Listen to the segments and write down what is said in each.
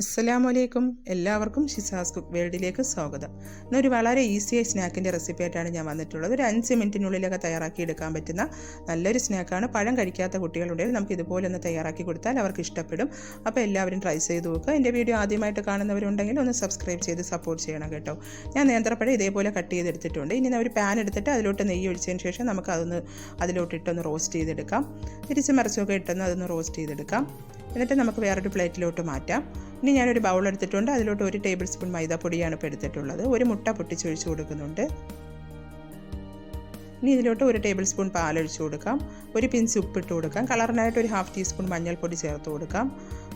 അസ്സലാമലൈക്കും. എല്ലാവർക്കും ഷിസാസ് കുക്ക് വേൾഡിലേക്ക് സ്വാഗതം. ഇന്നൊരു വളരെ ഈസിയായ സ്നാക്കിന്റെ റെസിപ്പി ആയിട്ടാണ് ഞാൻ വന്നിട്ടുള്ളത്. ഒരു അഞ്ച് മിനിറ്റിനുള്ളിലൊക്കെ തയ്യാറാക്കി എടുക്കാൻ പറ്റുന്ന നല്ലൊരു സ്നാക്കാണ്. പഴം കഴിക്കാത്ത കുട്ടികളുണ്ടെങ്കിൽ നമുക്ക് ഇതുപോലെ ഒന്ന് തയ്യാറാക്കി കൊടുത്താൽ അവർക്ക് ഇഷ്ടപ്പെടും. അപ്പോൾ എല്ലാവരും ട്രൈ ചെയ്ത് നോക്കുക. എന്റെ വീഡിയോ ആദ്യമായിട്ട് കാണുന്നവരുണ്ടെങ്കിൽ ഒന്ന് സബ്സ്ക്രൈബ് ചെയ്ത് സപ്പോർട്ട് ചെയ്യണം കേട്ടോ. ഞാൻ നേന്ത്രപ്പഴം ഇതേപോലെ കട്ട് ചെയ്തെടുത്തിട്ടുണ്ട്. ഇനി ഒരു പാൻ എടുത്തിട്ട് അതിലോട്ട് നെയ്യ് ഒഴിച്ചതിന് ശേഷം നമുക്ക് അതൊന്ന് അതിലോട്ട് ഇട്ടൊന്ന് റോസ്റ്റ് ചെയ്തെടുക്കാം. തിരിച്ച് മറിച്ചൊക്കെ ഇട്ടൊന്ന് അതൊന്ന് റോസ്റ്റ് ചെയ്തെടുക്കാം. എന്നിട്ട് നമുക്ക് വേറൊരു പ്ലേറ്റിലോട്ട് മാറ്റാം. ഇനി ഞാനൊരു ബൗൾ എടുത്തിട്ടുണ്ട്. അതിലോട്ട് ഒരു ടേബിൾ സ്പൂൺ മൈദാപ്പൊടിയാണ് ഇപ്പോൾ എടുത്തിട്ടുള്ളത്. ഒരു മുട്ട പൊട്ടിച്ചൊഴിച്ച് കൊടുക്കുന്നുണ്ട്. ഇനി ഇതിലോട്ട് ഒരു ടേബിൾ സ്പൂൺ പാലൊഴിച്ച് കൊടുക്കാം. ഒരു പിൻസ് ഉപ്പിട്ട് കൊടുക്കാം. കളറിനായിട്ട് ഒരു ഹാഫ് ടീസ്പൂൺ മഞ്ഞൾപ്പൊടി ചേർത്ത് കൊടുക്കാം.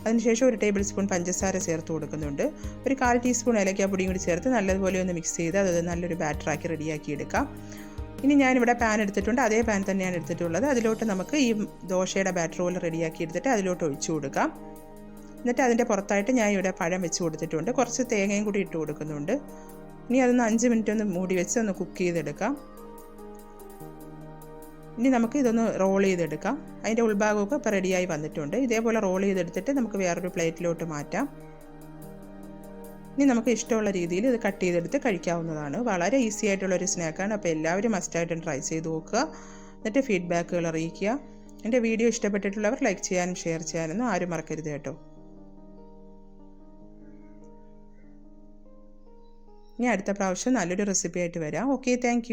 അതിനുശേഷം ഒരു ടേബിൾ സ്പൂൺ പഞ്ചസാര ചേർത്ത് കൊടുക്കുന്നുണ്ട്. ഒരു കാൽ ടീസ്പൂൺ ഏലക്കാപ്പൊടിയും കൂടി ചേർത്ത് നല്ലതുപോലെ ഒന്ന് മിക്സ് ചെയ്ത് അത് നല്ലൊരു ബാറ്ററാക്കി റെഡിയാക്കി എടുക്കാം. ഇനി ഞാനിവിടെ പാൻ എടുത്തിട്ടുണ്ട്. അതേ പാൻ തന്നെയാണ് എടുത്തിട്ടുള്ളത്. അതിലോട്ട് നമുക്ക് ഈ ദോശയുടെ ബാറ്റർ പോലെ റെഡിയാക്കി എടുത്തിട്ട് അതിലോട്ട് ഒഴിച്ചു കൊടുക്കാം. എന്നിട്ട് അതിന്റെ പുറത്തായിട്ട് ഞാൻ ഇവിടെ പഴം വെച്ച് കൊടുത്തിട്ടുണ്ട്. കുറച്ച് തേങ്ങയും കൂടി ഇട്ട് കൊടുക്കുന്നുണ്ട്. ഇനി അതൊന്ന് അഞ്ച് മിനിറ്റ് ഒന്ന് മൂടി വെച്ച് ഒന്ന് കുക്ക് ചെയ്തെടുക്കാം. ഇനി നമുക്ക് ഇതൊന്ന് റോൾ ചെയ്തെടുക്കാം. അതിന്റെ ഉൾഭാഗമൊക്കെ ഇപ്പോൾ റെഡിയായി വന്നിട്ടുണ്ട്. ഇതേപോലെ റോൾ ചെയ്തെടുത്തിട്ട് നമുക്ക് വേറൊരു പ്ലേറ്റിലോട്ട് മാറ്റാം. ഇനി നമുക്ക് ഇഷ്ടമുള്ള രീതിയിൽ ഇത് കട്ട് ചെയ്തെടുത്ത് കഴിക്കാവുന്നതാണ്. വളരെ ഈസി ആയിട്ടുള്ളൊരു സ്നാക്കാണ്. അപ്പോൾ എല്ലാവരും മസ്റ്റായിട്ടും ട്രൈ ചെയ്ത് നോക്കുക. എന്നിട്ട് ഫീഡ്ബാക്കുകൾ അറിയിക്കുക. എന്റെ വീഡിയോ ഇഷ്ടപ്പെട്ടിട്ടുള്ളവർ ലൈക്ക് ചെയ്യാനും ഷെയർ ചെയ്യാനൊന്നും ആരും മറക്കരുത് കേട്ടോ. ഇനി അടുത്ത പ്രാവശ്യം നല്ലൊരു റെസിപ്പി ആയിട്ട് വരാം. Okay thank